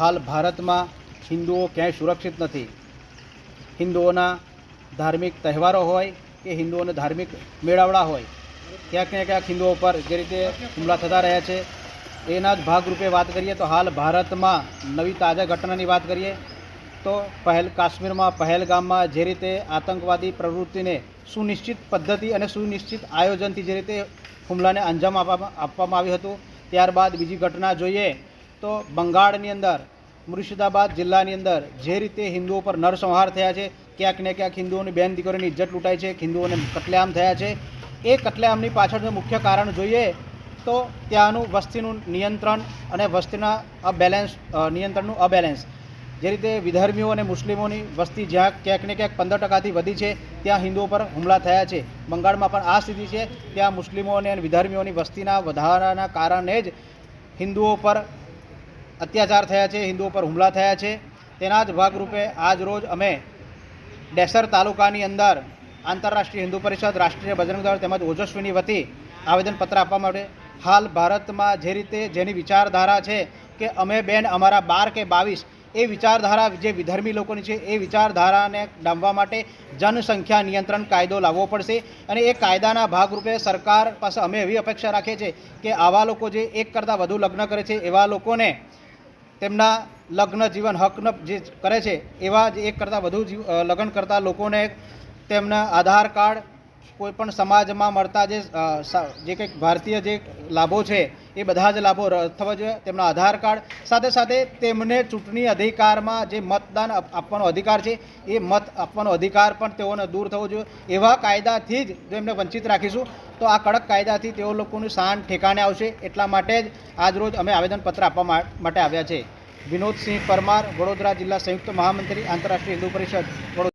હાલ ભારતમાં હિન્દુઓ ક્યાંય સુરક્ષિત નથી. હિન્દુઓના ધાર્મિક તહેવારો હોય કે હિન્દુઓના ધાર્મિક મેળાવડા હોય, ક્યાંક ને ક્યાંક હિન્દુઓ પર જે રીતે હુમલા થતા રહ્યા છે, એના જ ભાગરૂપે વાત કરીએ તો હાલ ભારતમાં નવી તાજા ઘટનાની વાત કરીએ તો પહેલ, કાશ્મીરમાં પહેલગામમાં જે રીતે આતંકવાદી પ્રવૃત્તિને સુનિશ્ચિત પદ્ધતિ અને સુનિશ્ચિત આયોજનથી જે રીતે હુમલાને અંજામ આપવામાં આવ્યું હતું, ત્યારબાદ બીજી ઘટના જોઈએ તો બંગાળની અંદર, મુર્શિદાબાદ જિલ્લાની અંદર જે રીતે હિન્દુઓ પર નરસંહાર થયા છે, ક્યાંક ને ક્યાંક હિન્દુઓની બેન દીકરીઓની ઇજ્જત લૂંટાઈ છે, હિન્દુઓને કતલેઆમ થયા છે. એ કતલેઆમની પાછળનું મુખ્ય કારણ જોઈએ તો ત્યાંનું વસ્તીનું નિયંત્રણ અને વસ્તીના અબેલેન્સ નિયંત્રણનું અબેલેન્સ. જે રીતે વિધર્મીઓ અને મુસ્લિમોની વસ્તી જ્યાં ક્યાંક ને ક્યાંક પંદર ટકાથી વધી છે, ત્યાં હિન્દુઓ પર હુમલા થયા છે. બંગાળમાં પણ આ સ્થિતિ છે, ત્યાં મુસ્લિમો અને વિધર્મીઓની વસ્તીના વધારાના કારણે જ હિન્દુઓ પર અત્યાચાર થયા છે, હિન્દુઓ પર હુમલા થયા છે. તેના જ ભાગરૂપે આજ રોજ અમે ડેસર તાલુકાની અંદર આંતરરાષ્ટ્રીય હિન્દુ પરિષદ, રાષ્ટ્રીય બજરંગ દળ તેમજ ઓજસ્વીની વતી આવેદનપત્ર આપવા માટે હાલ ભારતમાં જે રીતે જેની વિચારધારા છે કે અમે બેન અમારા બાર કે બાવીસ, એ વિચારધારા જે વિધર્મી લોકોની છે, એ વિચારધારાને ડામવા માટે જનસંખ્યા નિયંત્રણ કાયદો લાવવો પડશે અને એ કાયદાના ભાગરૂપે સરકાર પાસે અમે એવી અપેક્ષા રાખીએ છીએ કે આવા લોકો જે એક કરતાં વધુ લગ્ન કરે છે, એવા લોકોને તેમના લગ્ન જીવન હકન જે કરે છે, એવા જ એક કરતાં વધુ લગ્ન કરતા લોકોને તેમના આધાર કાર્ડ કોઈ પણ સમાજમાં મળતા જે જે કંઈક ભારતીય જે લાભો છે, એ બધા જ લાભો થવા જોઈએ તેમના આધાર કાર્ડ, સાથે સાથે તેમને ચૂંટણી અધિકારમાં જે મતદાન આપવાનો અધિકાર છે, એ મત આપવાનો અધિકાર પણ તેઓને દૂર થવો જોઈએ. એવા કાયદાથી જ જો એમને વંચિત રાખીશું, તો આ કડક કાયદાથી તેઓ લોકોનું શાન ઠેકાણે આવશે. એટલા માટે જ આજરોજ અમે આવેદનપત્ર આપવા માટે આવ્યા છે. વિનોદસિંહ પરમાર, વડોદરા જિલ્લા સંયુક્ત મહામંત્રી, આંતરરાષ્ટ્રીય હિન્દુ પરિષદ, વડોદરા.